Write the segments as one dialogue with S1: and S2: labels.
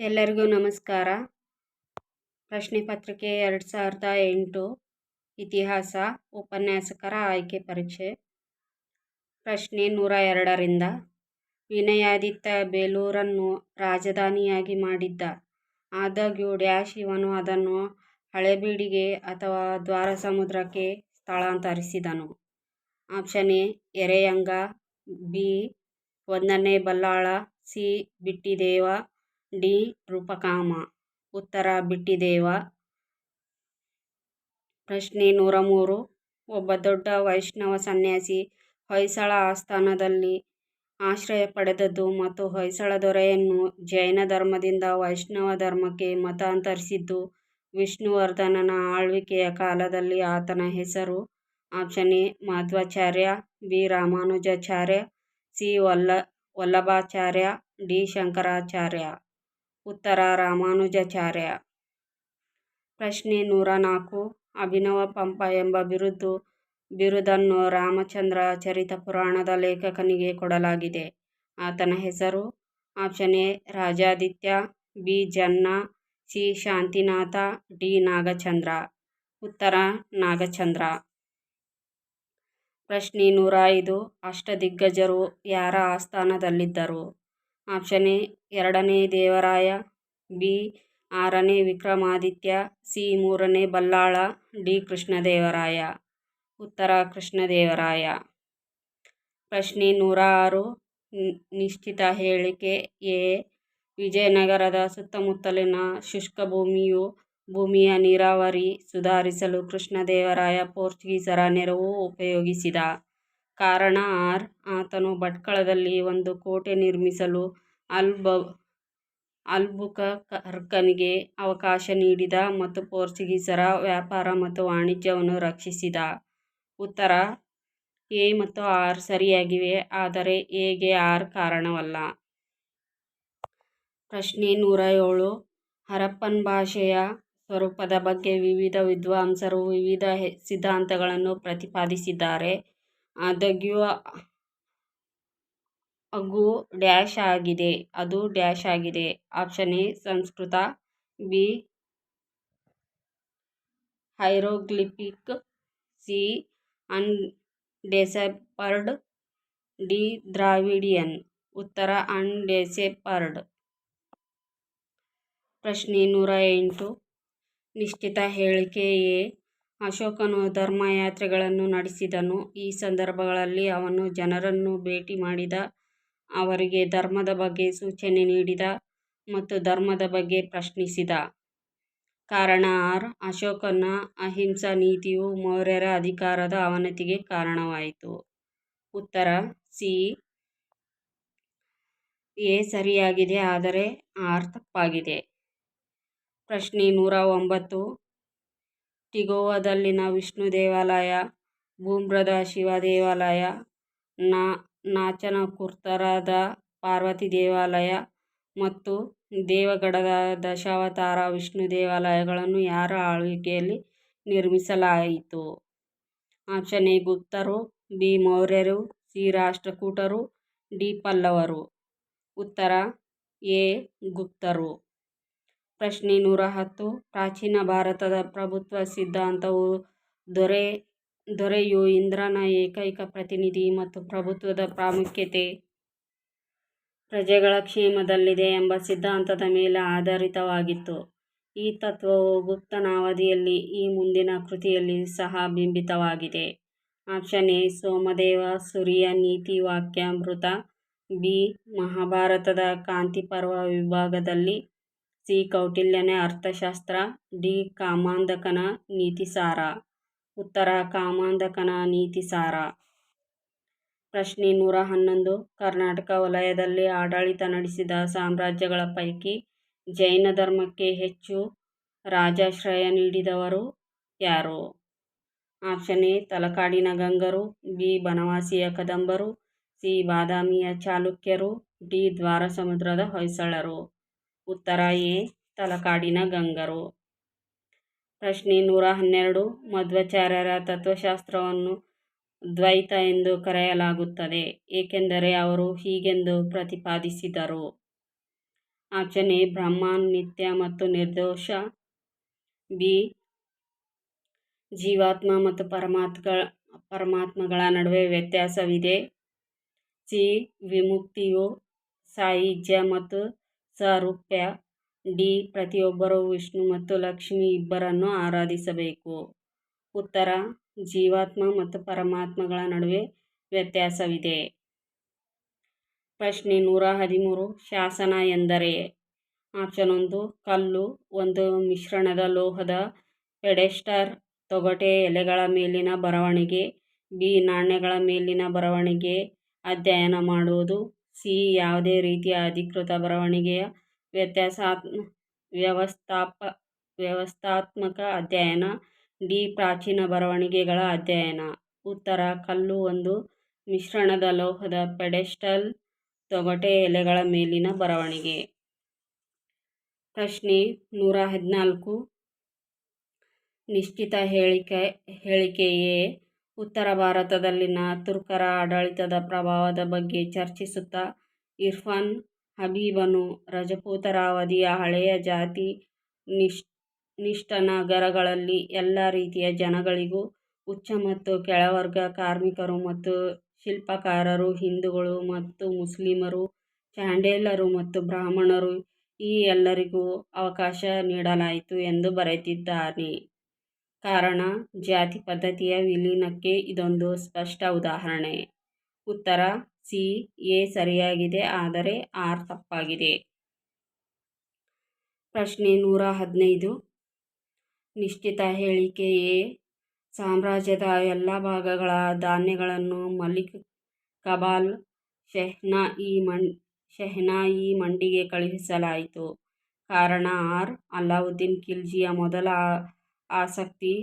S1: ಎಲ್ಲರಿಗೂ ನಮಸ್ಕಾರ. ಪ್ರಶ್ನೆ ಪತ್ರಿಕೆ ಎರಡು ಸಾವಿರದ ಎಂಟು ಇತಿಹಾಸ ಉಪನ್ಯಾಸಕರ ಆಯ್ಕೆ ಪರೀಕ್ಷೆ. ಪ್ರಶ್ನೆ ನೂರ ಎರಡರಿಂದ, ವಿನಯಾದಿತ್ಯ ಬೇಲೂರನ್ನು ರಾಜಧಾನಿಯಾಗಿ ಮಾಡಿದ್ದ ಆದಾಗ್ಯೂ ಡ್ಯಾಶ್ ಇವನು ಅದನ್ನು ಹಳೆಬೀಡಿಗೆ ಅಥವಾ ದ್ವಾರಸಮುದ್ರಕ್ಕೆ ಸ್ಥಳಾಂತರಿಸಿದನು. ಆಪ್ಷನ್ ಎ, ಎರೆಯಂಗ, ಬಿ, ಒಂದನೇ ಬಲ್ಲಾಳ, ಸಿ, ಬಿಟ್ಟಿದೇವ ಡಿ ರೂಪಕಾಮ. ಉತ್ತರ ಬಿಟ್ಟಿದೇವ. ಪ್ರಶ್ನೆ ನೂರ ಮೂರು. ಒಬ್ಬ ದೊಡ್ಡ ವೈಷ್ಣವ ಸನ್ಯಾಸಿ ಹೊಯ್ಸಳ ಆಸ್ಥಾನದಲ್ಲಿ ಆಶ್ರಯ ಪಡೆದದ್ದು ಮತ್ತು ಹೊಯ್ಸಳ ದೊರೆಯನ್ನು ಜೈನ ಧರ್ಮದಿಂದ ವೈಷ್ಣವ ಧರ್ಮಕ್ಕೆ ಮತಾಂತರಿಸಿದ್ದು ವಿಷ್ಣುವರ್ಧನನ ಆಳ್ವಿಕೆಯ ಕಾಲದಲ್ಲಿ ಆತನ ಹೆಸರು option A Madhvacharya, B Ramanujacharya, C ವಲ್ಲ Vallabhacharya, D Shankaracharya. ಉತ್ತರ ರಾಮಾನುಜಾಚಾರ್ಯ. ಪ್ರಶ್ನೆ ನೂರ ನಾಲ್ಕು. ಅಭಿನವ ಪಂಪ ಎಂಬ ಬಿರುದು, ಬಿರುದನ್ನು ರಾಮಚಂದ್ರ ಚರಿತ ಪುರಾಣದ ಲೇಖಕನಿಗೆ ಕೊಡಲಾಗಿದೆ. ಆತನ ಹೆಸರು option A, Rajaditya, B, Janna, C, Shantinatha, D, Nagachandra. ಉತ್ತರ, ನಾಗಚಂದ್ರ. ಪ್ರಶ್ನೆ ನೂರ ಐದು. ಅಷ್ಟದಿಗ್ಗಜರು ಯಾರ ಆಸ್ಥಾನದಲ್ಲಿದ್ದರು? ಆಪ್ಷನ್ ಎ ಎರಡನೇ ದೇವರಾಯ, ಬಿ ಆರನೇ ವಿಕ್ರಮಾದಿತ್ಯ, ಸಿ ಮೂರನೇ ಬಲ್ಲಾಳ, ಡಿ ಕೃಷ್ಣದೇವರಾಯ. ಉತ್ತರ ಕೃಷ್ಣದೇವರಾಯ. ಪ್ರಶ್ನೆ ನೂರ ಆರು ನಿಶ್ಚಿತ ಹೇಳಿಕೆ ಎ, ವಿಜಯನಗರದ ಸುತ್ತಮುತ್ತಲಿನ ಶುಷ್ಕ ಭೂಮಿಯು ಭೂಮಿಯ ನೀರಾವರಿ ಸುಧಾರಿಸಲು ಕೃಷ್ಣದೇವರಾಯ ಪೋರ್ಚುಗೀಸರ ನೆರವು ಉಪಯೋಗಿಸಿದ. ಕಾರಣ ಆರ್. ಆತನು ಭಟ್ಕಳದಲ್ಲಿ ಒಂದು ಕೋಟೆ ನಿರ್ಮಿಸಲು ಅಲ್ಬ, ಅಲ್ಬುಕರ್ಕನಿಗೆ ಅವಕಾಶ ನೀಡಿದ ಮತ್ತು ಪೋರ್ಚುಗೀಸರ ವ್ಯಾಪಾರ ಮತ್ತು ವಾಣಿಜ್ಯವನ್ನು ರಕ್ಷಿಸಿದ. ಉತ್ತರ, ಎ ಮತ್ತು ಆರ್ ಸರಿಯಾಗಿವೆ, ಆದರೆ ಎಗೆ ಆರ್ ಕಾರಣವಲ್ಲ. ಪ್ರಶ್ನೆ ನೂರ ಏಳು. ಹರಪ್ಪನ್ ಭಾಷೆಯ ಸ್ವರೂಪದ ಬಗ್ಗೆ ವಿವಿಧ ವಿದ್ವಾಂಸರು ವಿವಿಧ ಸಿದ್ಧಾಂತಗಳನ್ನು ಪ್ರತಿಪಾದಿಸಿದ್ದಾರೆ. ಆದಾಗ್ಯೂ ಅಗು ಡ್ಯಾಶ್ ಆಗಿದೆ. ಅದು ಡ್ಯಾಶ್ ಆಗಿದೆ. Option A, Sanskrit. B hieroglyphic C, undeciphered. D, Dravidian. ಉತ್ತರ, ಅನ್ಡೆಸೆಪರ್ಡ್. ಪ್ರಶ್ನೆ ನೂರ ಎಂಟು. ನಿಶ್ಚಿತ ಹೇಳಿಕೆ ಎ. ಅಶೋಕನು ಧರ್ಮಯಾತ್ರೆಗಳನ್ನು ನಡೆಸಿದನು. ಈ ಸಂದರ್ಭಗಳಲ್ಲಿ ಅವನು ಜನರನ್ನು ಭೇಟಿ ಮಾಡಿದ, ಅವರಿಗೆ ಧರ್ಮದ ಬಗ್ಗೆ ಸೂಚನೆ ನೀಡಿದ ಮತ್ತು ಧರ್ಮದ ಬಗ್ಗೆ ಪ್ರಶ್ನಿಸಿದ. ಕಾರಣ ಆರ್, ಅಶೋಕನ ಅಹಿಂಸಾ ನೀತಿಯು ಮೌರ್ಯರ ಅಧಿಕಾರದ ಅವನತಿಗೆ ಕಾರಣವಾಯಿತು. ಉತ್ತರ, ಸಿ. ಎ ಸರಿಯಾಗಿದೆ, ಆದರೆ ಆರ್ ತಪ್ಪಾಗಿದೆ. ಪ್ರಶ್ನೆ ನೂರ ಒಂಬತ್ತು ಟಿಗೋವಾದಲ್ಲಿನ ವಿಷ್ಣು ದೇವಾಲಯ ಬೂಮ್ರದ ಶಿವ ದೇವಾಲಯ, ನಾ ನಾಚನಕುರ್ತರದ ಪಾರ್ವತಿ ದೇವಾಲಯ ಮತ್ತು ದೇವಗಢದ ದಶಾವತಾರ ವಿಷ್ಣು ದೇವಾಲಯಗಳನ್ನು ಯಾರ ಆಳ್ವಿಕೆಯಲ್ಲಿ ನಿರ್ಮಿಸಲಾಯಿತು? ಆಪ್ಷನ್ ಎ, ಗುಪ್ತರು, ಬಿ, ಮೌರ್ಯರು, ಸಿ, ರಾಷ್ಟ್ರಕೂಟರು, ಡಿ, ಪಲ್ಲವರು. ಉತ್ತರ, ಎ, ಗುಪ್ತರು. ಪ್ರಶ್ನೆ ನೂರ ಹತ್ತು. ಪ್ರಾಚೀನ ಭಾರತದ ಪ್ರಭುತ್ವ ಸಿದ್ಧಾಂತವು ದೊರೆ, ದೊರೆಯು ಇಂದ್ರನ ಏಕೈಕ ಪ್ರತಿನಿಧಿ ಮತ್ತು ಪ್ರಭುತ್ವದ ಪ್ರಾಮುಖ್ಯತೆ ಪ್ರಜೆಗಳ ಕ್ಷೇಮದಲ್ಲಿದೆ ಎಂಬ ಸಿದ್ಧಾಂತದ ಮೇಲೆ ಆಧಾರಿತವಾಗಿತ್ತು. ಈ ತತ್ವವು ಗುಪ್ತನ ಅವಧಿಯಲ್ಲಿ ಈ ಮುಂದಿನ ಕೃತಿಯಲ್ಲಿ ಸಹ ಬಿಂಬಿತವಾಗಿದೆ. ಆಪ್ಷನ್ ಎ, ಸೋಮದೇವ, ಸುರಿಯ, ನೀತಿ, ವಾಕ್ಯಾಮೃತ. ಬಿ, ಮಹಾಭಾರತದ ಕಾಂತಿ ಪರ್ವ ವಿಭಾಗದಲ್ಲಿ ಸಿ. ಕೌಟಿಲ್ಯನ ಅರ್ಥಶಾಸ್ತ್ರ, ಡಿ. ಕಾಮಾಂಧಕನ ನೀತಿಸಾರ ಉತ್ತರ, ಕಾಮಾಂಧಕನ ನೀತಿಸಾರ ಪ್ರಶ್ನೆ ನೂರ ಹನ್ನೊಂದು. ಕರ್ನಾಟಕ ವಲಯದಲ್ಲಿ ಆಡಳಿತ ನಡೆಸಿದ ಸಾಮ್ರಾಜ್ಯಗಳ ಪೈಕಿ ಜೈನ ಧರ್ಮಕ್ಕೆ ಹೆಚ್ಚು ರಾಜಾಶ್ರಯ ನೀಡಿದವರು ಯಾರು? ಆಪ್ಷನ್ ಎ, ತಲಕಾಡಿನ ಗಂಗರು, ಬಿ, ಬನವಾಸಿಯ ಕದಂಬರು, ಸಿ, ಬಾದಾಮಿಯ ಚಾಲುಕ್ಯರು, ಡಿ, ದ್ವಾರಸಮುದ್ರದ ಹೊಯ್ಸಳರು. ಉತ್ತರ ಎ ತಲಕಾಡಿನ ಗಂಗರು. ಪ್ರಶ್ನೆ ನೂರ ಹನ್ನೆರಡು. ಮಧ್ವಾಚಾರ್ಯರ ತತ್ವಶಾಸ್ತ್ರವನ್ನು ದ್ವೈತ ಎಂದು ಕರೆಯಲಾಗುತ್ತದೆ, ಏಕೆಂದರೆ ಅವರು ಹೀಗೆಂದು ಪ್ರತಿಪಾದಿಸಿದರು. ಆಪ್ಷನ್ ಎ ನಿತ್ಯ ಮತ್ತು ನಿರ್ದೋಷ. ಬಿ, ಜೀವಾತ್ಮ ಮತ್ತು ಪರಮಾತ್ಮಗಳ ಪರಮಾತ್ಮಗಳ ನಡುವೆ ವ್ಯತ್ಯಾಸವಿದೆ. ಸಿ, ವಿಮುಕ್ತಿಯು ಸಾಹಿತ್ಯ ಮತ್ತು ಸಾರೂಪ್ಯ ಡಿ ಪ್ರತಿಯೊಬ್ಬರೂ ವಿಷ್ಣು ಮತ್ತು ಲಕ್ಷ್ಮಿ ಇಬ್ಬರನ್ನು ಆರಾಧಿಸಬೇಕು. ಉತ್ತರ, ಜೀವಾತ್ಮ ಮತ್ತು ಪರಮಾತ್ಮಗಳ ನಡುವೆ ವ್ಯತ್ಯಾಸವಿದೆ. ಪ್ರಶ್ನೆ ನೂರ ಹದಿಮೂರು, ಶಾಸನ ಎಂದರೆ? ಆಪ್ಷನ್ ಒಂದು, ಕಲ್ಲು. ಒಂದು, ಮಿಶ್ರಣದ ಲೋಹದ ಪೆಡೆಸ್ಟರ್. ತೊಗಟೆ ಎಲೆಗಳ ಮೇಲಿನ ಬರವಣಿಗೆ. ಬಿ, ನಾಣ್ಯಗಳ ಮೇಲಿನ ಬರವಣಿಗೆ. ಅಧ್ಯಯನ ಮಾಡುವುದು. ಸಿ ಯಾವುದೇ ರೀತಿಯ ಅಧಿಕೃತ ಬರವಣಿಗೆಯ ವ್ಯತ್ಯಾಸಾತ್ಮ ವ್ಯವಸ್ಥಾಪ ವ್ಯವಸ್ಥಾತ್ಮಕ ಅಧ್ಯಯನ, ಡಿ ಪ್ರಾಚೀನ ಬರವಣಿಗೆಗಳ ಅಧ್ಯಯನ. ಉತ್ತರ, ಕಲ್ಲು ಒಂದು ಮಿಶ್ರಣದ ಲೋಹದ ಪೆಡೆಸ್ಟಲ್ ತೊಗಟೆ ಎಲೆಗಳ ಮೇಲಿನ ಬರವಣಿಗೆ. ಪ್ರಶ್ನೆ ನೂರ ಹದಿನಾಲ್ಕು. ನಿಶ್ಚಿತ ಹೇಳಿಕೆ, ಹೇಳಿಕೆಯೇ ಉತ್ತರ ಭಾರತದಲ್ಲಿನ ತುರ್ಕರ ಆಡಳಿತದ ಪ್ರಭಾವದ ಬಗ್ಗೆ ಚರ್ಚಿಸುತ್ತಾ ಇರ್ಫಾನ್ ಹಬೀಬನು ರಜಪೂತರ ಅವಧಿಯ ಹಳೆಯ ಜಾತಿ ನಿಷ್ ನಿಷ್ಠ ನಗರಗಳಲ್ಲಿ ಎಲ್ಲ ರೀತಿಯ ಜನಗಳಿಗೂ ಉಚ್ಚ ಮತ್ತು ಕೆಳವರ್ಗ ಕಾರ್ಮಿಕರು ಮತ್ತು ಶಿಲ್ಪಕಾರರು, ಹಿಂದೂಗಳು ಮತ್ತು ಮುಸ್ಲಿಮರು, ಚಾಂಡೇಲರು ಮತ್ತು ಬ್ರಾಹ್ಮಣರು ಈ ಎಲ್ಲರಿಗೂ ಅವಕಾಶ ನೀಡಲಾಯಿತು ಎಂದು ಬರೆದಿದ್ದಾನೆ. ಕಾರಣ, ಜಾತಿ ಪದ್ಧತಿಯ ವಿಲೀನಕ್ಕೆ ಇದೊಂದು ಸ್ಪಷ್ಟ ಉದಾಹರಣೆ. ಉತ್ತರ, ಸಿ, ಎ ಸರಿಯಾಗಿದೆ, ಆದರೆ ಆರ್ ತಪ್ಪಾಗಿದೆ. ಪ್ರಶ್ನೆ ನೂರ ಹದಿನೈದು. ನಿಶ್ಚಿತ ಹೇಳಿಕೆ ಎ. ಸಾಮ್ರಾಜ್ಯದ ಎಲ್ಲ ಭಾಗಗಳ ಧಾನ್ಯಗಳನ್ನು ಮಲಿಕ್ ಕಬಾಲ್ ಶೆಹ್ನಾ ಈ ಮಂ ಶೆಹ್ನಾ ಈ ಮಂಡಿಗೆ ಕಳುಹಿಸಲಾಯಿತು. ಕಾರಣ ಆರ್. ಅಲ್ಲಾವುದ್ದೀನ್ ಖಿಲ್ಜಿಯ ಮೊದಲ ಆಸಕ್ತಿ,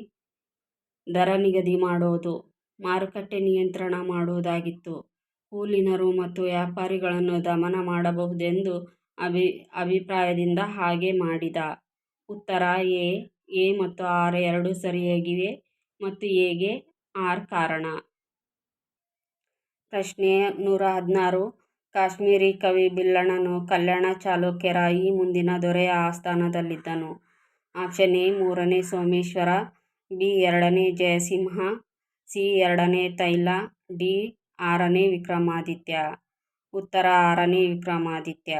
S1: ದರ ನಿಗದಿ ಮಾಡೋದು, ಮಾರುಕಟ್ಟೆ ನಿಯಂತ್ರಣ ಮಾಡುವುದಾಗಿತ್ತು. ಕೂಲಿನರು ಮತ್ತು ವ್ಯಾಪಾರಿಗಳನ್ನು ದಮನ ಮಾಡಬಹುದೆಂದು ಅಭಿ, ಅಭಿಪ್ರಾಯದಿಂದ ಹಾಗೆ ಮಾಡಿದ. ಉತ್ತರ, ಎ ಎ ಮತ್ತು ಆರ್ ಎರಡೂ ಸರಿಯಾಗಿವೆ ಮತ್ತು ಎಗೆ ಆರ್ ಕಾರಣ. ಪ್ರಶ್ನೆ ನೂರ ಹದಿನಾರು. ಕಾಶ್ಮೀರಿ ಕವಿ ಬಿಲ್ಲಣ್ಣನು ಕಲ್ಯಾಣ ಚಾಲುಕ್ಯರ ಈ ಮುಂದಿನ ದೊರೆಯ ಆಸ್ಥಾನದಲ್ಲಿದ್ದನು. ಆಪ್ಷನ್ ಎ ಮೂರನೇ ಸೋಮೇಶ್ವರ, ಬಿ ಎರಡನೇ ಜಯಸಿಂಹ, ಸಿ ಎರಡನೇ ತೈಲ, ಡಿ ಆರನೇ ವಿಕ್ರಮಾದಿತ್ಯ. ಉತ್ತರ ಆರನೇ ವಿಕ್ರಮಾದಿತ್ಯ.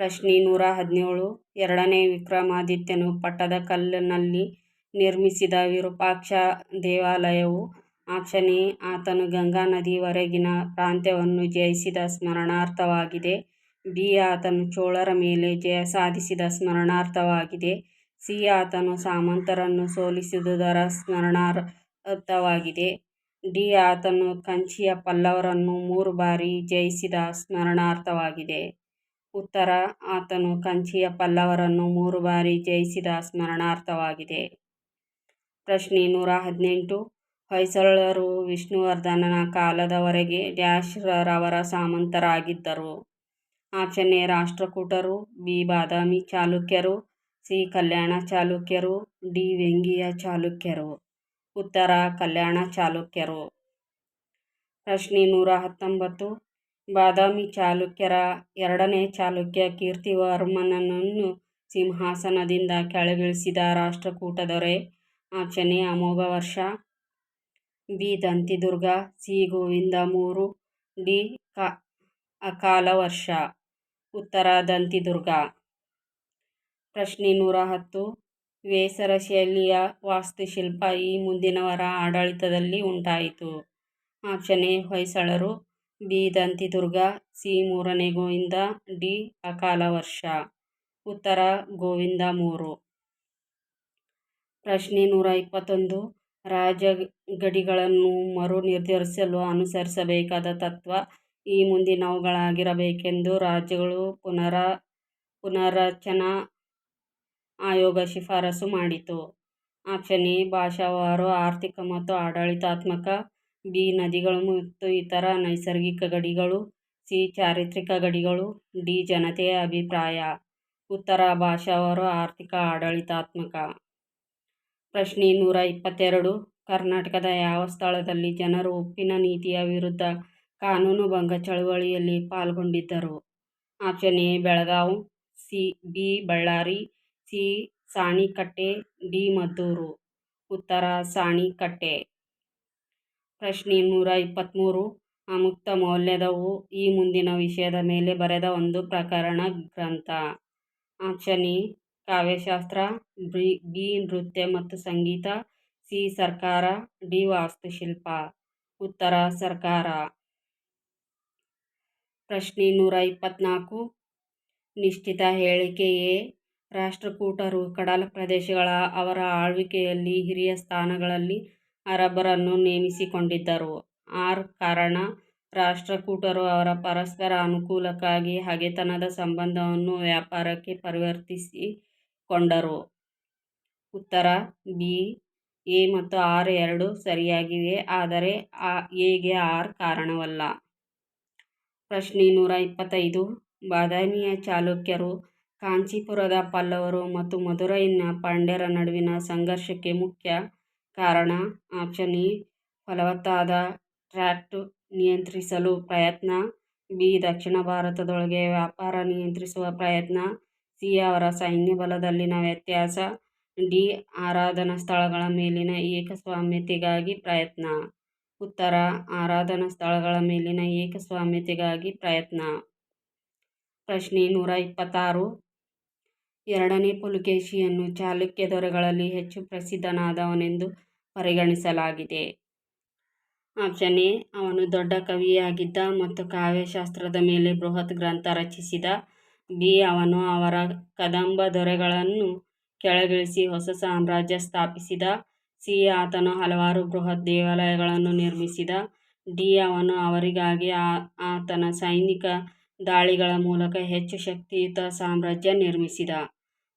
S1: ಪ್ರಶ್ನೆ ನೂರ ಹದಿನೇಳು. ಎರಡನೇ ವಿಕ್ರಮಾದಿತ್ಯನು ಪಟ್ಟದಕಲ್ಲಿನಲ್ಲಿ ನಿರ್ಮಿಸಿದ ವಿರೂಪಾಕ್ಷ ದೇವಾಲಯವು ಆಪ್ಷನ್ ಎ ಆತನು ಗಂಗಾ ನದಿವರೆಗಿನ ಪ್ರಾಂತ್ಯವನ್ನು ಜಯಿಸಿದ ಸ್ಮರಣಾರ್ಥವಾಗಿದೆ. ಬಿ ಆತನು ಚೋಳರ ಮೇಲೆ ಜಯ ಸಾಧಿಸಿದ ಸ್ಮರಣಾರ್ಥವಾಗಿದೆ. ಸಿ ಆತನು ಸಾಮಂತರನ್ನು ಸೋಲಿಸಿದುದರ ಸ್ಮರಣಾರ್ಥವಾಗಿದೆ. ಡಿ ಆತನು ಕಂಚಿಯ ಪಲ್ಲವರನ್ನು ಮೂರು ಬಾರಿ ಜಯಿಸಿದ ಸ್ಮರಣಾರ್ಥವಾಗಿದೆ. ಉತ್ತರ, ಆತನು ಕಂಚಿಯ ಪಲ್ಲವರನ್ನು ಮೂರು ಬಾರಿ ಜಯಿಸಿದ ಸ್ಮರಣಾರ್ಥವಾಗಿದೆ. ಪ್ರಶ್ನೆ ನೂರ ಹದಿನೆಂಟು. ಹೊಯ್ಸಳರು ವಿಷ್ಣುವರ್ಧನನ ಕಾಲದವರೆಗೆ ಡ್ಯಾಶ್ರವರ ಸಾಮಂತರಾಗಿದ್ದರು. ಎ ರಾಷ್ಟ್ರಕೂಟರು ಬಿ ಬಾದಾಮಿ ಚಾಲುಕ್ಯರು, ಸಿ. ಕಲ್ಯಾಣ ಚಾಲುಕ್ಯರು, ಡಿ. ವೆಂಗಿಯ ಚಾಲುಕ್ಯರು. ಉತ್ತರ ಕಲ್ಯಾಣ ಚಾಲುಕ್ಯರು. ಪ್ರಶ್ನೆ ನೂರ ಹತ್ತೊಂಬತ್ತು. ಬಾದಾಮಿ ಚಾಲುಕ್ಯರ ಎರಡನೇ ಚಾಲುಕ್ಯ ಕೀರ್ತಿವರ್ಮನನ್ನು ಸಿಂಹಾಸನದಿಂದ ಕೆಳಗಿಳಿಸಿದ ರಾಷ್ಟ್ರಕೂಟ ದೊರೆ option A Amoghavarsha B. Dantidurga, C. Govinda ಮೂರು, ಡಿ. ಕ. ಅಕಾಲವರ್ಷ ಉತ್ತರ ದಂತಿದುರ್ಗ ಪ್ರಶ್ನೆ ನೂರ ಹತ್ತು ವೇಸರ ಶೈಲಿಯ ವಾಸ್ತುಶಿಲ್ಪ ಈ ಮುಂದಿನವರ ಆಡಳಿತದಲ್ಲಿ ಉಂಟಾಯಿತು. ಆಪ್ಷನ್ ಎ, ಹೊಯ್ಸಳರು. ಬಿ, ದಂತಿದುರ್ಗ. ಸಿ ಮೂರನೇ ಗೋವಿಂದ ಡಿ ಅಕಾಲ ವರ್ಷ ಉತ್ತರ, ಗೋವಿಂದ ಮೂರು. ಪ್ರಶ್ನೆ ನೂರ ಇಪ್ಪತ್ತೊಂದು ರಾಜ ಗಡಿಗಳನ್ನು ಮರು ನಿರ್ಧರಿಸಲು ಅನುಸರಿಸಬೇಕಾದ ತತ್ವ ಈ ಮುಂದಿನವುಗಳಾಗಿರಬೇಕೆಂದು ರಾಜ್ಯಗಳು ಪುನರ, ಪುನರ್ರಚನಾ ಆಯೋಗ ಶಿಫಾರಸು ಮಾಡಿತು. ಆಪ್ಷನ್ ಎ, ಭಾಷಾವಾರು, ಆರ್ಥಿಕ ಮತ್ತು ಆಡಳಿತಾತ್ಮಕ, ಬಿ, ನದಿಗಳು ಮತ್ತು ಇತರ ನೈಸರ್ಗಿಕ ಗಡಿಗಳು, ಸಿ, ಚಾರಿತ್ರಿಕ ಗಡಿಗಳು, ಡಿ, ಜನತೆಯ ಅಭಿಪ್ರಾಯ. ಉತ್ತರ, ಭಾಷಾವಾರು, ಆರ್ಥಿಕ, ಆಡಳಿತಾತ್ಮಕ. ಪ್ರಶ್ನೆ ನೂರ ಇಪ್ಪತ್ತೆರಡು, ಕರ್ನಾಟಕದ ಯಾವ ಸ್ಥಳದಲ್ಲಿ ಜನರು ಉಪ್ಪಿನ ನೀತಿಯ ವಿರುದ್ಧ ಕಾನೂನುಭಂಗ ಚಳವಳಿಯಲ್ಲಿ ಪಾಲ್ಗೊಂಡಿದ್ದರು. Option A, Belagavi, C, B, Ballari, C, Sanikatte, D, Madduru. ಉತ್ತರ, ಸಾಣಿಕಟ್ಟೆ. ಪ್ರಶ್ನೆ ನೂರ ಇಪ್ಪತ್ತ್ಮೂರು ಅಮುಕ್ತ ಮೌಲ್ಯದವು ಈ ಮುಂದಿನ ವಿಷಯದ ಮೇಲೆ ಬರೆದ ಒಂದು ಪ್ರಕರಣ ಗ್ರಂಥ. ಆಪ್ಷನ್ ಎ, ಕಾವ್ಯಶಾಸ್ತ್ರ, ಬಿ ಬಿ, ನೃತ್ಯ ಮತ್ತು ಸಂಗೀತ, ಸಿ, ಸರ್ಕಾರ, ಡಿ, ವಾಸ್ತುಶಿಲ್ಪ. ಉತ್ತರ, ಸರ್ಕಾರ. ಪ್ರಶ್ನೆ ನೂರ ಇಪ್ಪತ್ನಾಲ್ಕು. ನಿಶ್ಚಿತ ಹೇಳಿಕೆಯೇ ರಾಷ್ಟ್ರಕೂಟರು ಕಡಲ ಪ್ರದೇಶಗಳ ಅವರ ಆಳ್ವಿಕೆಯಲ್ಲಿ ಹಿರಿಯ ಸ್ಥಾನಗಳಲ್ಲಿ ಅರಬ್ಬರನ್ನು ನೇಮಿಸಿಕೊಂಡಿದ್ದರು. ಆರ್. ಕಾರಣ, ರಾಷ್ಟ್ರಕೂಟರು ಅವರ ಪರಸ್ಪರ ಅನುಕೂಲಕ್ಕಾಗಿ ಹಗೆತನದ ಸಂಬಂಧವನ್ನು ವ್ಯಾಪಾರಕ್ಕೆ ಪರಿವರ್ತಿಸಿಕೊಂಡರು. ಉತ್ತರ, ಬಿ. ಎ ಮತ್ತು ಆರ್ ಎರಡೂ ಸರಿಯಾಗಿವೆ, ಆದರೆ ಆ, ಎಗೆ ಆರ್ ಕಾರಣವಲ್ಲ. ಪ್ರಶ್ನೆ ನೂರ ಇಪ್ಪತ್ತೈದು. ಬಾದಾಮಿಯ ಚಾಲುಕ್ಯರು, ಕಾಂಚೀಪುರದ ಪಲ್ಲವರು ಮತ್ತು ಮಧುರೈನ ಪಾಂಡ್ಯರ ನಡುವಿನ ಸಂಘರ್ಷಕ್ಕೆ ಮುಖ್ಯ ಕಾರಣ, ಆಪ್ಷನ್ ಎ, ಫಲವತ್ತಾದ ಟ್ರ್ಯಾಕ್ಟ್ ನಿಯಂತ್ರಿಸಲು ಪ್ರಯತ್ನ, ಬಿ, ದಕ್ಷಿಣ ಭಾರತದೊಳಗೆ ವ್ಯಾಪಾರ ನಿಯಂತ್ರಿಸುವ ಪ್ರಯತ್ನ, ಸಿ, ಅವರ ಸೈನ್ಯಬಲದಲ್ಲಿನ ವ್ಯತ್ಯಾಸ, ಡಿ, ಆರಾಧನಾ ಸ್ಥಳಗಳ ಮೇಲಿನ ಏಕಸ್ವಾಮ್ಯತೆಗಾಗಿ ಪ್ರಯತ್ನ. ಉತ್ತರ, ಆರಾಧನಾ ಸ್ಥಳಗಳ ಮೇಲಿನ ಏಕಸ್ವಾಮ್ಯತೆಗಾಗಿ ಪ್ರಯತ್ನ. ಪ್ರಶ್ನೆ ನೂರ ಇಪ್ಪತ್ತಾರು. ಎರಡನೇ ಪುಲಕೇಶಿಯನ್ನು ಚಾಲುಕ್ಯ ದೊರೆಗಳಲ್ಲಿ ಹೆಚ್ಚು ಪ್ರಸಿದ್ಧನಾದವನೆಂದು ಪರಿಗಣಿಸಲಾಗಿದೆ. ಆಪ್ಷನ್ ಎ, ಅವನು ದೊಡ್ಡ ಕವಿಯಾಗಿದ್ದ ಮತ್ತು ಕಾವ್ಯಶಾಸ್ತ್ರದ ಮೇಲೆ ಬೃಹತ್ ಗ್ರಂಥ ರಚಿಸಿದ. ಬಿ, ಅವನು ಅವರ ಕದಂಬ ದೊರೆಗಳನ್ನು ಕೆಳಗಿಳಿಸಿ ಹೊಸ ಸಾಮ್ರಾಜ್ಯ ಸ್ಥಾಪಿಸಿದ. ಸಿ. ಆತನು ಹಲವಾರು ಬೃಹತ್ ದೇವಾಲಯಗಳನ್ನು ನಿರ್ಮಿಸಿದ. ಡಿ. ಅವನು ಅವರಿಗಾಗಿ ಆತನ ಸೈನಿಕ ದಾಳಿಗಳ ಮೂಲಕ ಹೆಚ್ಚು ಶಕ್ತಿಯುತ ಸಾಮ್ರಾಜ್ಯ ನಿರ್ಮಿಸಿದ.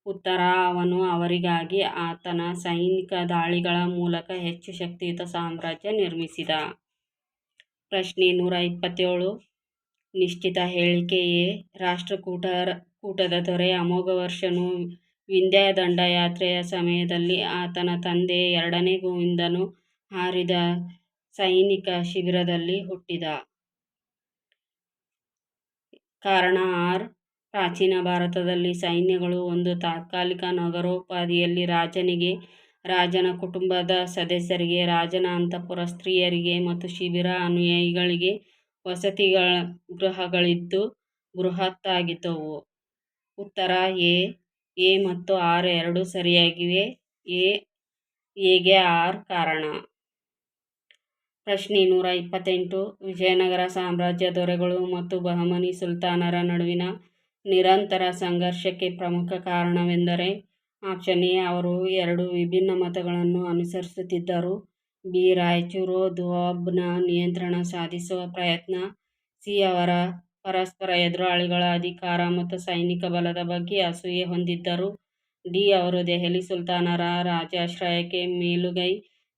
S1: ಉತ್ತರ, ಅವನು ಅವರಿಗಾಗಿ ಆತನ ಸೈನಿಕ ದಾಳಿಗಳ ಮೂಲಕ ಹೆಚ್ಚು ಶಕ್ತಿಯುತ ಸಾಮ್ರಾಜ್ಯ ನಿರ್ಮಿಸಿದ. ಪ್ರಶ್ನೆ ನೂರ ಇಪ್ಪತ್ತೇಳು. ನಿಶ್ಚಿತ ಹೇಳಿಕೆಯೇ ಎ ರಾಷ್ಟ್ರಕೂಟ ಕೂಟದ ದೊರೆ ಅಮೋಘವರ್ಷನು ವಿಂಧ್ಯ ದಂಡಯಾತ್ರೆಯ ಸಮಯದಲ್ಲಿ ಆತನ ತಂದೆ ಎರಡನೇ ಗೋವಿಂದನು ಹಾರಿದ ಸೈನಿಕ ಶಿಬಿರದಲ್ಲಿ ಹುಟ್ಟಿದ. ಕಾರಣ ಆರ್. ಪ್ರಾಚೀನ ಭಾರತದಲ್ಲಿ ಸೈನ್ಯಗಳು ಒಂದು ತಾತ್ಕಾಲಿಕ ನಗರೋಪಾದಿಯಲ್ಲಿ ರಾಜನಿಗೆ, ರಾಜನ ಕುಟುಂಬದ ಸದಸ್ಯರಿಗೆ ರಾಜನ ಅಂತಃಪುರ ಸ್ತ್ರೀಯರಿಗೆ ಮತ್ತು ಶಿಬಿರ ಅನುಯಾಯಿಗಳಿಗೆ ವಸತಿಗಳ ಗೃಹಗಳಿದ್ದು ಬೃಹತ್ತಾಗಿದ್ದವು. ಉತ್ತರ ಎ. ಎ ಮತ್ತು ಆರ್ ಎರಡೂ ಸರಿಯಾಗಿವೆ. ಎ, ಎಗೆ ಆರ್ ಕಾರಣ. ಪ್ರಶ್ನೆ ನೂರ ಇಪ್ಪತ್ತೆಂಟು. ವಿಜಯನಗರ ಸಾಮ್ರಾಜ್ಯ ದೊರೆಗಳು ಮತ್ತು ಬಹಮನಿ ಸುಲ್ತಾನರ ನಡುವಿನ ನಿರಂತರ ಸಂಘರ್ಷಕ್ಕೆ ಪ್ರಮುಖ ಕಾರಣವೆಂದರೆ, ಆಪ್ಷನ್ ಎ, ಅವರು ಎರಡು ವಿಭಿನ್ನ ಮತಗಳನ್ನು ಅನುಸರಿಸುತ್ತಿದ್ದರು. ಬಿ, ರಾಯಚೂರು ದುವಾಬ್ನ ನಿಯಂತ್ರಣ ಸಾಧಿಸುವ ಪ್ರಯತ್ನ. ಸಿ, ಅವರ ಪರಸ್ಪರ ಎದುರಾಳಿಗಳ ಅಧಿಕಾರ ಮತ್ತು ಸೈನಿಕ ಬಲದ ಬಗ್ಗೆ ಅಸೂಯೆ ಹೊಂದಿದ್ದರು. ಡಿ ಅವರು ದೆಹಲಿ ಸುಲ್ತಾನರ ರಾಜಾಶ್ರಯಕ್ಕೆ ಮೇಲುಗೈ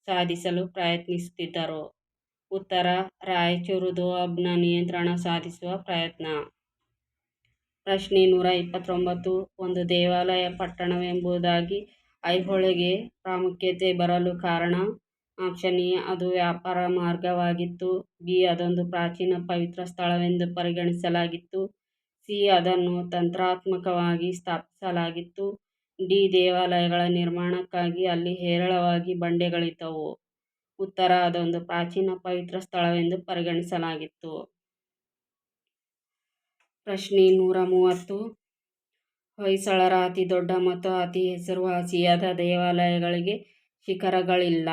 S1: ಸಾಧಿಸಲು ಪ್ರಯತ್ನಿಸುತ್ತಿದ್ದರು. ಉತ್ತರ ರಾಯಚೂರು ದೋಅಬ್ನ ನಿಯಂತ್ರಣ ಸಾಧಿಸುವ ಪ್ರಯತ್ನ. ಪ್ರಶ್ನೆ ನೂರ ಇಪ್ಪತ್ತೊಂಬತ್ತು, ಒಂದು ದೇವಾಲಯ ಪಟ್ಟಣವೆಂಬುದಾಗಿ ಐಹೊಳೆಗೆ ಪ್ರಾಮುಖ್ಯತೆ ಬರಲು ಕಾರಣ ಎ ಅದು ವ್ಯಾಪಾರ ಮಾರ್ಗವಾಗಿತ್ತು. ಬಿ, ಅದೊಂದು ಪ್ರಾಚೀನ ಪವಿತ್ರ ಸ್ಥಳವೆಂದು ಪರಿಗಣಿಸಲಾಗಿತ್ತು. ಸಿ, ಅದನ್ನು ತಂತ್ರಾತ್ಮಕವಾಗಿ ಸ್ಥಾಪಿಸಲಾಗಿತ್ತು. ಡಿ, ದೇವಾಲಯಗಳ ನಿರ್ಮಾಣಕ್ಕಾಗಿ ಅಲ್ಲಿ ಹೇರಳವಾಗಿ ಬಂಡೆಗಳಿದ್ದವು. ಉತ್ತರ, ಅದೊಂದು ಪ್ರಾಚೀನ ಪವಿತ್ರ ಸ್ಥಳವೆಂದು ಪರಿಗಣಿಸಲಾಗಿತ್ತು. ಪ್ರಶ್ನೆ ನೂರ ಮೂವತ್ತು. ಹೊಯ್ಸಳರ ಅತಿ ದೊಡ್ಡ ಮತ್ತು ಅತಿ ಹೆಸರುವಾಸಿಯಾದ ದೇವಾಲಯಗಳಿಗೆ ಶಿಖರಗಳಿಲ್ಲ.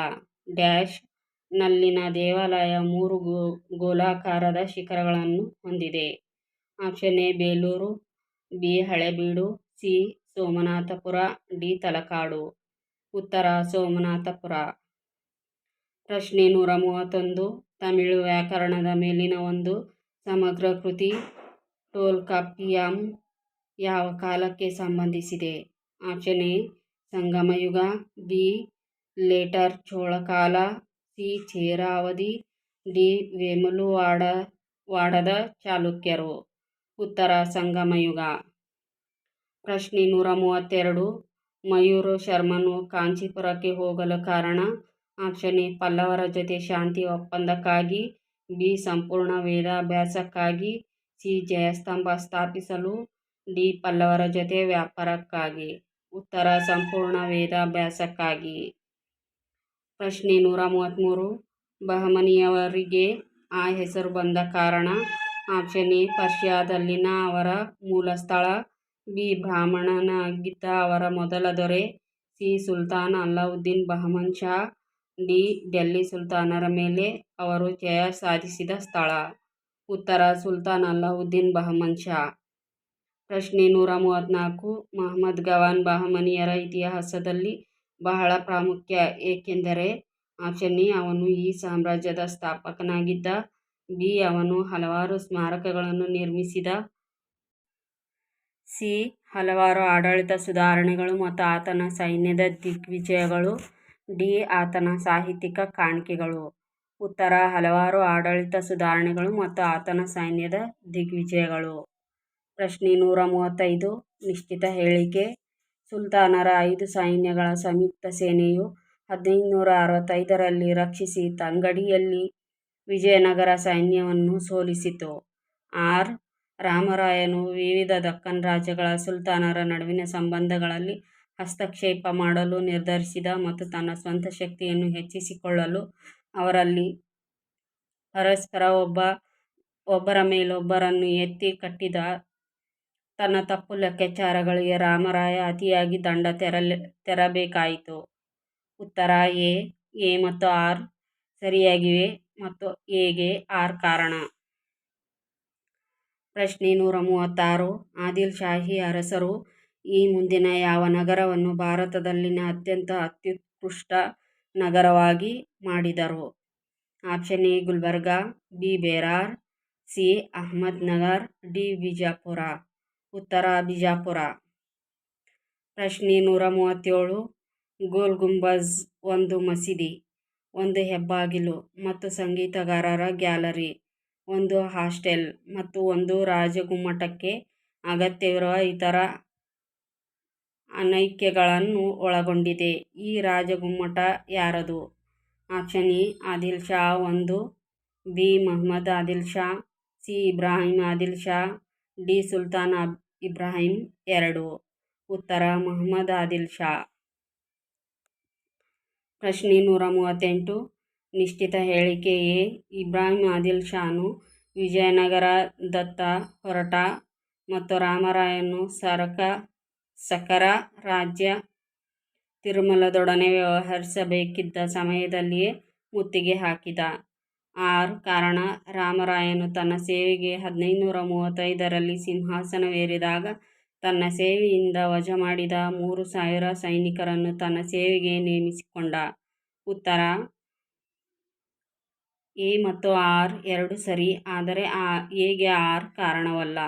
S1: ಡ್ಯಾಶ್ ನಲ್ಲಿನ ದೇವಾಲಯ ಮೂರು ಗೋ, ಗೋಲಾಕಾರದ ಶಿಖರಗಳನ್ನು ಹೊಂದಿದೆ. Option A Belur, B, Halebidu, C, Somanathapura, D, Talakadu. ಉತ್ತರ, ಸೋಮನಾಥಪುರ. ಪ್ರಶ್ನೆ ನೂರ ಮೂವತ್ತೊಂದು, ತಮಿಳು ವ್ಯಾಕರಣದ ಮೇಲಿನ ಒಂದು ಸಮಗ್ರ ಕೃತಿ ಟೋಲ್ಕಾಪಿಯಂ ಯಾವ ಕಾಲಕ್ಕೆ ಸಂಬಂಧಿಸಿದೆ? ಆಪ್ಷನ್ ಎ ಸಂಗಮಯುಗ, ಬಿ ಲೇಟರ್, ಚೋಳಕಾಲ, ಸಿ ಚೇರಾವದಿ ಡಿ, ವೇಮುಲವಾಡ, ವಾಡದ ಚಾಲುಕ್ಯರು. ಉತ್ತರ ಸಂಗಮಯುಗ ಪ್ರಶ್ನೆ ನೂರ ಮೂವತ್ತೆರಡು. ಮಯೂರ ಶರ್ಮನು ಕಾಂಚೀಪುರಕ್ಕೆ ಹೋಗಲು ಕಾರಣ? ಆಪ್ಷನ್ ಎ, ಪಲ್ಲವರ ಜೊತೆ ಶಾಂತಿ ಒಪ್ಪಂದಕ್ಕಾಗಿ, ಬಿ, ಸಂಪೂರ್ಣ ವೇದಾಭ್ಯಾಸಕ್ಕಾಗಿ, ಸಿ, ಜಯಸ್ತಂಭ ಸ್ಥಾಪಿಸಲು, ಡಿ, ಪಲ್ಲವರ ಜೊತೆ ವ್ಯಾಪಾರಕ್ಕಾಗಿ. ಉತ್ತರ, ಸಂಪೂರ್ಣ ವೇದಾಭ್ಯಾಸಕ್ಕಾಗಿ. ಪ್ರಶ್ನೆ ನೂರ ಮೂವತ್ತ್ಮೂರು ಬಹಮನಿಯವರಿಗೆ ಆ ಹೆಸರು ಬಂದ ಕಾರಣ ಆಪ್ಷನ್ ಎ, ಪರ್ಷಿಯಾದಲ್ಲಿನ ಅವರ ಮೂಲಸ್ಥಳ ಬಿ, ಬ್ರಾಹ್ಮಣನಾಗಿದ್ದ ಅವರ ಮೊದಲ ದೊರೆ ಸಿ, ಸುಲ್ತಾನ್ ಅಲ್ಲಾವುದ್ದೀನ್ ಬಹಮನ್ ಶಾ, ಡಿ, ಡೆಲ್ಲಿ ಸುಲ್ತಾನರ ಮೇಲೆ ಅವರು ಜಯ ಸಾಧಿಸಿದ ಸ್ಥಳ. ಉತ್ತರ, ಸುಲ್ತಾನ್ ಅಲ್ಲಾವುದ್ದೀನ್ ಬಹಮನ್ ಶಾ. ಪ್ರಶ್ನೆ ನೂರ ಮೂವತ್ತ್ನಾಲ್ಕು ಮಹಮ್ಮದ್ ಗವಾನ್ ಬಹಮನಿಯರ ಇತಿಹಾಸದಲ್ಲಿ ಬಹಳ ಪ್ರಾಮುಖ್ಯ. ಏಕೆಂದರೆ ಆಪ್ಷನ್ ಅವನು ಈ ಸಾಮ್ರಾಜ್ಯದ ಸ್ಥಾಪಕನಾಗಿದ್ದ. ಬಿ ಅವನು ಹಲವಾರು ಸ್ಮಾರಕಗಳನ್ನು ನಿರ್ಮಿಸಿದ. ಸಿ ಹಲವಾರು ಆಡಳಿತ ಸುಧಾರಣೆಗಳು ಮತ್ತು ಆತನ ಸೈನ್ಯದ ದಿಗ್ವಿಜಯಗಳು. ಡಿ ಆತನ ಸಾಹಿತ್ಯಿಕ ಕಾಣಿಕೆಗಳು. ಉತ್ತರ ಹಲವಾರು ಆಡಳಿತ ಸುಧಾರಣೆಗಳು ಮತ್ತು ಆತನ ಸೈನ್ಯದ ದಿಗ್ವಿಜಯಗಳು. ಪ್ರಶ್ನೆ ನೂರ ಮೂವತ್ತೈದು, ನಿಶ್ಚಿತ ಹೇಳಿಕೆ. ಸುಲ್ತಾನರ ಐದು ಸೈನ್ಯಗಳ ಸಂಯುಕ್ತ ಸೇನೆಯು ಹದಿನೈದುನೂರ ಅರವತ್ತೈದರಲ್ಲಿ ರಕ್ಷಿಸಿ ತಂಗಡಿಯಲ್ಲಿ ವಿಜಯನಗರ ಸೈನ್ಯವನ್ನು ಸೋಲಿಸಿತು. ಆರ್. ರಾಮರಾಯನು ವಿವಿಧ ದಕ್ಕನ್ ರಾಜ್ಯಗಳ ಸುಲ್ತಾನರ ನಡುವಿನ ಸಂಬಂಧಗಳಲ್ಲಿ ಹಸ್ತಕ್ಷೇಪ ಮಾಡಲು ನಿರ್ಧರಿಸಿದ ಮತ್ತು ತನ್ನ ಸ್ವಂತ ಶಕ್ತಿಯನ್ನು ಹೆಚ್ಚಿಸಿಕೊಳ್ಳಲು ಅವರಲ್ಲಿ ಪರಸ್ಪರ ಒಬ್ಬ, ಒಬ್ಬರ ಮೇಲೊಬ್ಬರನ್ನು ಎತ್ತಿ ಕಟ್ಟಿದ ತನ್ನ ತಪ್ಪು ಲೆಕ್ಕಾಚಾರಗಳಿಗೆ ರಾಮರಾಯ ಅತಿಯಾಗಿ ದಂಡ ತೆರಲೆ, ತೆರಬೇಕಾಯಿತು. ಉತ್ತರ ಎ ಎ ಮತ್ತು ಆರ್ ಸರಿಯಾಗಿವೆ ಮತ್ತು ಎಗೆ ಆರ್ ಕಾರಣ. ಪ್ರಶ್ನೆ ನೂರ ಮೂವತ್ತಾರು. ಆದಿಲ್ ಶಾಹಿ ಅರಸರು ಈ ಮುಂದಿನ ಯಾವ ನಗರವನ್ನು ಭಾರತದಲ್ಲಿನ ಅತ್ಯಂತ ಅತ್ಯುತ್ಕೃಷ್ಟ ನಗರವಾಗಿ ಮಾಡಿದರು? Option A Gulbarga, B Berar, C Ahmednagar D Bijapur ಉತ್ತರ ಬಿಜಾಪುರ. ಪ್ರಶ್ನೆ ನೂರ ಮೂವತ್ತೇಳು. ಗೋಲ್ ಗುಂಬಜ್ ಒಂದು ಮಸೀದಿ, ಒಂದು ಹೆಬ್ಬಾಗಿಲು ಮತ್ತು ಸಂಗೀತಗಾರರ ಗ್ಯಾಲರಿ, ಒಂದು ಹಾಸ್ಟೆಲ್ ಮತ್ತು ಒಂದು ರಾಜಗುಮ್ಮಟಕ್ಕೆ ಅಗತ್ಯವಿರುವ ಇತರ ಅನೈಕ್ಯಗಳನ್ನು ಒಳಗೊಂಡಿದೆ. ಈ ರಾಜಗುಮ್ಮಟ ಯಾರದು? ಆಪ್ಷನ್ ಇ ಆದಿಲ್ ಶಾ ಒಂದು, B, Mohammed Adil Shah, C, Ibrahim Adil Shah D Sultan Ibrahim ಎರಡು, ಉತ್ತರ ಮಹಮ್ಮದ್ ಆದಿಲ್ ಶಾ. ಪ್ರಶ್ನೆ ನೂರ ಮೂವತ್ತೆಂಟು, ನಿಶ್ಚಿತ ಹೇಳಿಕೆ ಎ, ಇಬ್ರಾಹಿಂ ಆದಿಲ್ ಶಾನು ವಿಜಯನಗರ ದತ್ತ ಹೊರಟ ಮತ್ತು ರಾಮರಾಯನು ಸರಕ, ಸಕರ ರಾಜ್ಯ ತಿರುಮಲದೊಡನೆ ವ್ಯವಹರಿಸಬೇಕಿದ್ದ ಸಮಯದಲ್ಲಿಯೇ ಮುತ್ತಿಗೆ ಹಾಕಿದ. ಆರ್ ಕಾರಣ. ರಾಮರಾಯನು ತನ್ನ ಸೇವೆಗೆ ಹದಿನೈದುನೂರ ಮೂವತ್ತೈದರಲ್ಲಿ ಸಿಂಹಾಸನವೇರಿದಾಗ ತನ್ನ ಸೇವೆಯಿಂದ ವಜಾ ಮಾಡಿದ ಮೂರು ಸಾವಿರ ಸೈನಿಕರನ್ನು ತನ್ನ ಸೇವೆಗೆ ನೇಮಿಸಿಕೊಂಡ. ಉತ್ತರ, ಎ ಮತ್ತು ಆರ್ ಎರಡು ಸರಿ, ಆದರೆ ಆ ಎಗೆ ಆರ್ ಕಾರಣವಲ್ಲ.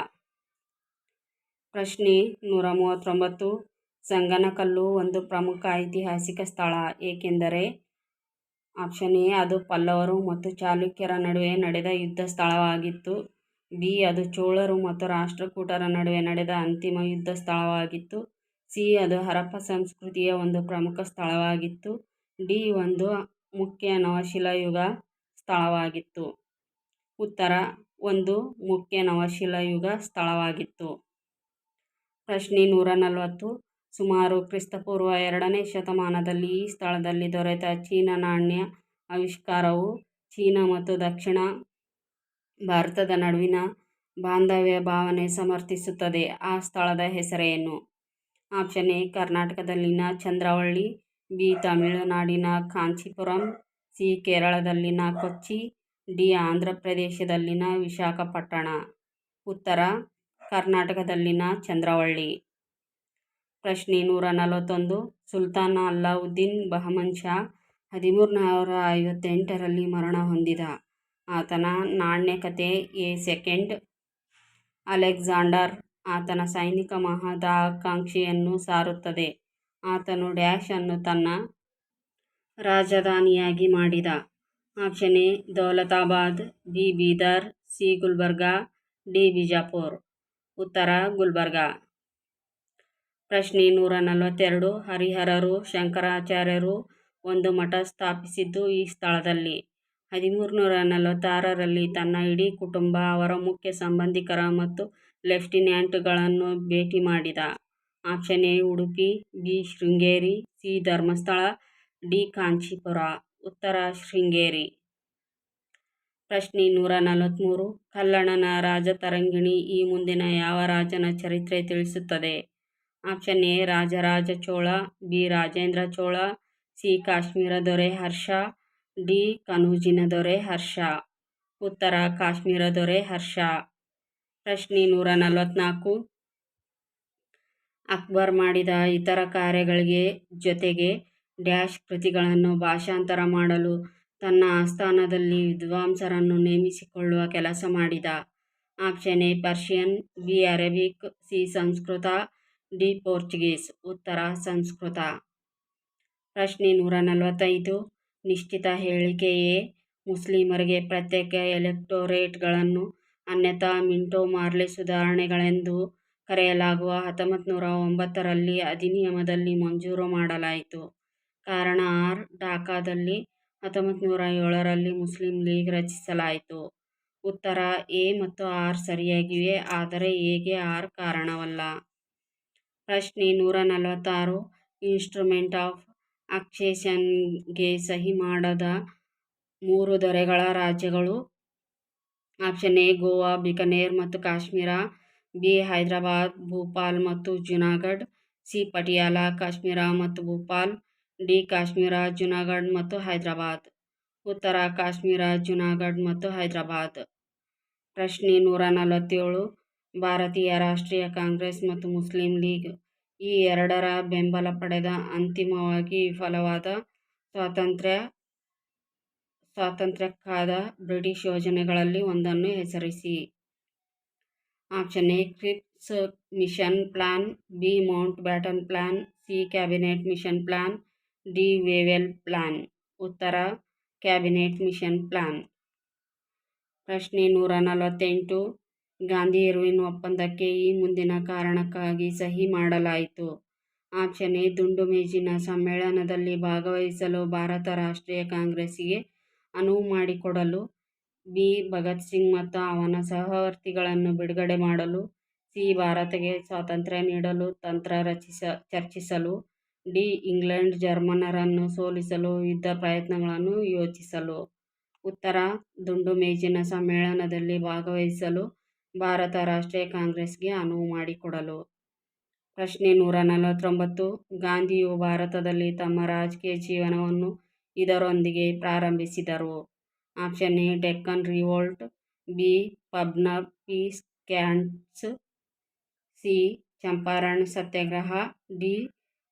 S1: ಪ್ರಶ್ನೆ ನೂರ ಮೂವತ್ತೊಂಬತ್ತು, ಸಂಗನಕಲ್ಲು ಒಂದು ಪ್ರಮುಖ ಐತಿಹಾಸಿಕ ಸ್ಥಳ, ಏಕೆಂದರೆ ಆಪ್ಷನ್ ಎ, ಅದು ಪಲ್ಲವರು ಮತ್ತು ಚಾಲುಕ್ಯರ ನಡುವೆ ನಡೆದ ಯುದ್ಧ ಸ್ಥಳವಾಗಿತ್ತು. ಬಿ, ಅದು ಚೋಳರು ಮತ್ತು ರಾಷ್ಟ್ರಕೂಟರ ನಡುವೆ ನಡೆದ ಅಂತಿಮ ಯುದ್ಧ ಸ್ಥಳವಾಗಿತ್ತು. ಸಿ, ಅದು ಹರಪ್ಪ ಸಂಸ್ಕೃತಿಯ ಒಂದು ಪ್ರಮುಖ ಸ್ಥಳವಾಗಿತ್ತು. ಡಿ, ಒಂದು ಮುಖ್ಯ ನವಶಿಲಾಯುಗ ಸ್ಥಳವಾಗಿತ್ತು. ಉತ್ತರ, ಒಂದು ಮುಖ್ಯ ನವಶಿಲಾಯುಗ ಸ್ಥಳವಾಗಿತ್ತು. ಪ್ರಶ್ನೆ ನೂರ ನಲವತ್ತು ಸುಮಾರು ಕ್ರಿಸ್ತಪೂರ್ವ ಎರಡನೇ ಶತಮಾನದಲ್ಲಿ ಈ ಸ್ಥಳದಲ್ಲಿ ದೊರೆತ ಚೀನಾ ನಾಣ್ಯ ಆವಿಷ್ಕಾರವು ಚೀನಾ ಮತ್ತು ದಕ್ಷಿಣ ಭಾರತದ ನಡುವಿನ ಬಾಂಧವ್ಯ ಭಾವನೆ ಸಮರ್ಥಿಸುತ್ತದೆ. ಆ ಸ್ಥಳದ ಹೆಸರೇನು? ಆಪ್ಷನ್ ಎ, ಕರ್ನಾಟಕದಲ್ಲಿನ ಚಂದ್ರವಳ್ಳಿ, ಬಿ, ತಮಿಳುನಾಡಿನ ಕಾಂಚೀಪುರಂ, ಸಿ, ಕೇರಳದಲ್ಲಿನ ಕೊಚ್ಚಿ, ಡಿ ಆಂಧ್ರ ಪ್ರದೇಶದಲ್ಲಿನ ವಿಶಾಖಪಟ್ಟಣ. ಉತ್ತರ, ಕರ್ನಾಟಕದಲ್ಲಿನ ಚಂದ್ರವಳ್ಳಿ. ಪ್ರಶ್ನೆ ನೂರ ನಲವತ್ತೊಂದು. ಸುಲ್ತಾನ ಅಲ್ಲಾವುದ್ದೀನ್ ಬಹಮನ್ ಶಾ ಹದಿಮೂರುನೂರ ಐವತ್ತೆಂಟರಲ್ಲಿ ಮರಣ ಹೊಂದಿದ. ಆತನ ನಾಣ್ಯಕತೆ ಎ ಸೆಕೆಂಡ್ ಅಲೆಕ್ಸಾಂಡರ್ ಆತನ ಸೈನಿಕ ಮಹದಾಕಾಂಕ್ಷೆಯನ್ನು ಸಾರುತ್ತದೆ. ಆತನು ಡ್ಯಾಶ್ ಅನ್ನು ತನ್ನ ರಾಜಧಾನಿಯಾಗಿ ಮಾಡಿದ. Option A, Daulatabad, B, Bidar, C, Gulbarga, D, Bijapur. ಉತ್ತರ, ಗುಲ್ಬರ್ಗಾ. ಪ್ರಶ್ನೆ ನೂರ ನಲವತ್ತೆರಡು. ಹರಿಹರರು, ಶಂಕರಾಚಾರ್ಯರು ಒಂದು ಮಠ ಸ್ಥಾಪಿಸಿದ್ದು ಈ ಸ್ಥಳದಲ್ಲಿ. ಹದಿಮೂರುನೂರ ನಲವತ್ತಾರರಲ್ಲಿ ತನ್ನ ಇಡೀ ಕುಟುಂಬ, ಅವರ ಮುಖ್ಯ ಸಂಬಂಧಿಕರ ಮತ್ತು ಲೆಫ್ಟಿನೆಂಟ್ಗಳನ್ನು ಭೇಟಿ ಮಾಡಿದ. Option A, Udupi, B, Sringeri, C, Dharmasthala, D, Kanchipura. ಉತ್ತರ, ಶೃಂಗೇರಿ. ಪ್ರಶ್ನೆ ನೂರ ನಲವತ್ತ್ಮೂರು ಕಲ್ಲಣ್ಣನ ರಾಜತರಂಗಿಣಿ ಈ ಮುಂದಿನ ಯಾವ ರಾಜನ ಚರಿತ್ರೆ ತಿಳಿಸುತ್ತದೆ? Option A Rajaraja Chola, B. Rajendra Chola, C. Kashmir ದೊರೆ ಹರ್ಷ, ಡಿ. ಕನೂಜಿನ ದೊರೆ ಹರ್ಷ. ಉತ್ತರ ಕಾಶ್ಮೀರ ದೊರೆ ಹರ್ಷ. ಪ್ರಶ್ನೆ ನೂರ ನಲವತ್ನಾಲ್ಕು. ಅಕ್ಬರ್ ಮಾಡಿದ ಇತರ ಕಾರ್ಯಗಳಿಗೆ ಜೊತೆಗೆ ಡ್ಯಾಶ್ ಕೃತಿಗಳನ್ನು ಭಾಷಾಂತರ ಮಾಡಲು ತನ್ನ ಆಸ್ಥಾನದಲ್ಲಿ ವಿದ್ವಾಂಸರನ್ನು ನೇಮಿಸಿಕೊಳ್ಳುವ ಕೆಲಸ ಮಾಡಿದ. Option A Persian, B. Arabic, C. Sanskrit D Portuguese ಉತ್ತರ ಸಂಸ್ಕೃತ ಪ್ರಶ್ನೆ ನೂರ ನಲವತ್ತೈದು ನಿಶ್ಚಿತ ಹೇಳಿಕೆಯೇ, ಮುಸ್ಲಿಮರಿಗೆ ಪ್ರತ್ಯೇಕ ಎಲೆಕ್ಟೋರೇಟ್ಗಳನ್ನು ಅನ್ಯಥಾ ಮಿಂಟೋ ಮಾರ್ಲೆ ಸುಧಾರಣೆಗಳೆಂದು ಕರೆಯಲಾಗುವ ಹತ್ತೊಂಬತ್ತು ನೂರ ಒಂಬತ್ತರಲ್ಲಿ ಅಧಿನಿಯಮದಲ್ಲಿ ಮಂಜೂರು ಮಾಡಲಾಯಿತು. ಕಾರಣ ಆರ್. ಢಾಕಾದಲ್ಲಿ ಹತ್ತೊಂಬತ್ತು ನೂರ ಏಳರಲ್ಲಿ ಮುಸ್ಲಿಂ ಲೀಗ್ ರಚಿಸಲಾಯಿತು. ಉತ್ತರ ಎ ಮತ್ತು ಆರ್ ಸರಿಯಾಗಿವೆ ಆದರೆ ಎಗೆ ಆರ್ ಕಾರಣವಲ್ಲ. ಪ್ರಶ್ನೆ ನೂರ ನಲವತ್ತಾರು. ಇನ್ಸ್ಟ್ರುಮೆಂಟ್ ಆಫ್ ಅಕ್ಸೆಷನ್ಗೆ ಸಹಿ ಮಾಡದ ಮೂರು ದೊರೆಗಳ ರಾಜ್ಯಗಳು? ಆಪ್ಷನ್ ಎ ಗೋವಾ ಬಿಕನೇರ್ ಮತ್ತು ಕಾಶ್ಮೀರ ಬಿ ಹೈದರಾಬಾದ್ ಭೂಪಾಲ್ ಮತ್ತು ಜುನಾಗಢ್ ಸಿ ಪಟಿಯಾಲ ಕಾಶ್ಮೀರ ಮತ್ತು ಭೂಪಾಲ್ ಡಿ ಕಾಶ್ಮೀರ ಜುನಾಗಢ್ ಮತ್ತು ಹೈದರಾಬಾದ್ ಉತ್ತರ ಕಾಶ್ಮೀರ ಜುನಾಗಢ್ ಮತ್ತು ಹೈದರಾಬಾದ್ ಪ್ರಶ್ನೆ ನೂರ ನಲವತ್ತೇಳು. ಭಾರತೀಯ ರಾಷ್ಟ್ರೀಯ ಕಾಂಗ್ರೆಸ್ ಮತ್ತು ಮುಸ್ಲಿಂ ಲೀಗ್ ಈ ಎರಡರ ಬೆಂಬಲ ಪಡೆದ ಅಂತಿಮವಾಗಿ ವಿಫಲವಾದ ಸ್ವಾತಂತ್ರ್ಯ, ಸ್ವಾತಂತ್ರ್ಯಕ್ಕಾದ ಬ್ರಿಟಿಷ್ ಯೋಜನೆಗಳಲ್ಲಿ ಒಂದನ್ನು ಹೆಸರಿಸಿ. Option A Cripps mission plan, B, Mountbatten plan, C, cabinet mission plan, D, Wavell plan ಉತ್ತರ, ಕ್ಯಾಬಿನೆಟ್ ಮಿಷನ್ ಪ್ಲಾನ್ ಪ್ರಶ್ನೆ ನೂರ ನಲವತ್ತೆಂಟು ಗಾಂಧಿ-ಇರ್ವಿನ್ ಒಪ್ಪಂದಕ್ಕೆ ಈ ಮುಂದಿನ ಕಾರಣಕ್ಕಾಗಿ ಸಹಿ ಮಾಡಲಾಯಿತು. ಆಪ್ಷನ್ ಎ ದುಂಡು ಮೇಜಿನ ಸಮ್ಮೇಳನದಲ್ಲಿ ಭಾಗವಹಿಸಲು ಭಾರತ ರಾಷ್ಟ್ರೀಯ ಕಾಂಗ್ರೆಸ್ಸಿಗೆ ಅನುವು ಮಾಡಿಕೊಡಲು, ಬಿ. ಭಗತ್ ಸಿಂಗ್ ಮತ್ತು ಅವನ ಸಹವರ್ತಿಗಳನ್ನು ಬಿಡುಗಡೆ ಮಾಡಲು, ಸಿ. ಭಾರತಕ್ಕೆ ಸ್ವಾತಂತ್ರ್ಯ ನೀಡಲು, ತಂತ್ರ ರಚಿಸ, ಚರ್ಚಿಸಲು, ಡಿ. ಇಂಗ್ಲೆಂಡ್ ಜರ್ಮನರನ್ನು ಸೋಲಿಸಲು ಯುದ್ಧ ಪ್ರಯತ್ನಗಳನ್ನು ಯೋಚಿಸಲು. ಉತ್ತರ, ದುಂಡು ಮೇಜಿನ ಸಮ್ಮೇಳನದಲ್ಲಿ ಭಾಗವಹಿಸಲು ಭಾರತ ರಾಷ್ಟ್ರೀಯ ಕಾಂಗ್ರೆಸ್ಗೆ ಅನುವು ಮಾಡಿಕೊಡಲು. ಪ್ರಶ್ನೆ ನೂರ ನಲವತ್ತೊಂಬತ್ತು. ಗಾಂಧಿಯು ಭಾರತದಲ್ಲಿ ತಮ್ಮ ರಾಜಕೀಯ ಜೀವನವನ್ನು ಇದರೊಂದಿಗೆ ಪ್ರಾರಂಭಿಸಿದರು. Option A, Deccan revolt, B Pabna peasants C, Champaran Satyagraha, D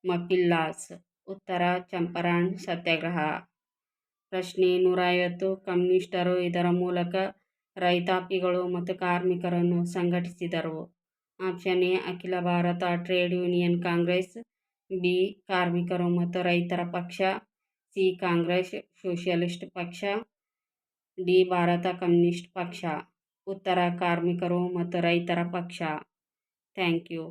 S1: Mappilas ಉತ್ತರ, ಚಂಪಾರಣ್ ಸತ್ಯಾಗ್ರಹ. ಪ್ರಶ್ನೆ ನೂರ ಐವತ್ತು. ಕಮ್ಯುನಿಸ್ಟರು ಇದರ ಮೂಲಕ ರೈತಾಪಿಗಳು ಮತ್ತು ಕಾರ್ಮಿಕರನ್ನು ಸಂಘಟಿಸಿದರು. ಆಪ್ಷನ್ ಎ ಅಖಿಲ Bharata trade union Congress, B ಕಾರ್ಮಿಕರು ಮತ್ತು ರೈತರ ಪಕ್ಷ, ಸಿ ಕಾಂಗ್ರೆಸ್, ಸೋಷಿಯಲಿಸ್ಟ್ ಪಕ್ಷ, ಡಿ ಭಾರತ ಕಮ್ಯುನಿಸ್ಟ್ ಪಕ್ಷ, ಉತ್ತರ ಕಾರ್ಮಿಕರು ಮತ್ತು ರೈತರ ಪಕ್ಷ ಥ್ಯಾಂಕ್ ಯು